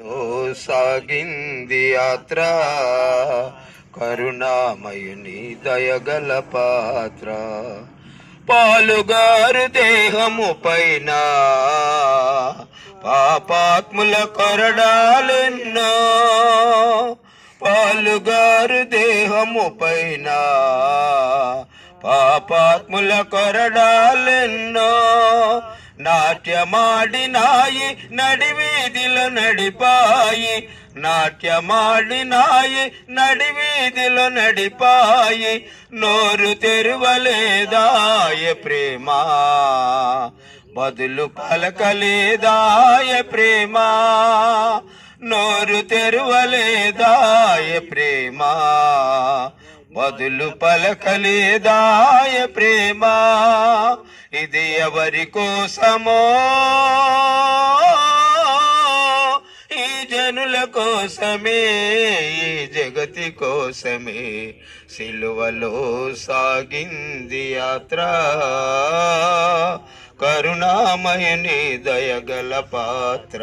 లో సాగింది యాత్ర. కరుణామయుని దయగల పాత్ర. పాలుగారు దేహము పైన పాపాత్ముల కొరడాలెన్నో. పాలుగారు దేహము పైన పాపాత్ముల కొరడాలెన్నో. నాట్యమాడినాయి నడివీధిలో నడిపాయి. నాట్యమాడినాయి నడివీధిలో నడిపాయి. నోరు తెరువలేదాయ ప్రేమ? బదులు పలకలేదాయ ప్రేమ? నోరు తెరువలేదాయ ప్రేమ? బదులు పలకలేదాయ ప్రేమ? ఇది ఎవరి కోసమో? ఈ జనుల కోసమే ఈ జగతి కోసమే సిలువలో సాగింది యాత్ర. కరుణామయని దయగల పాత్ర.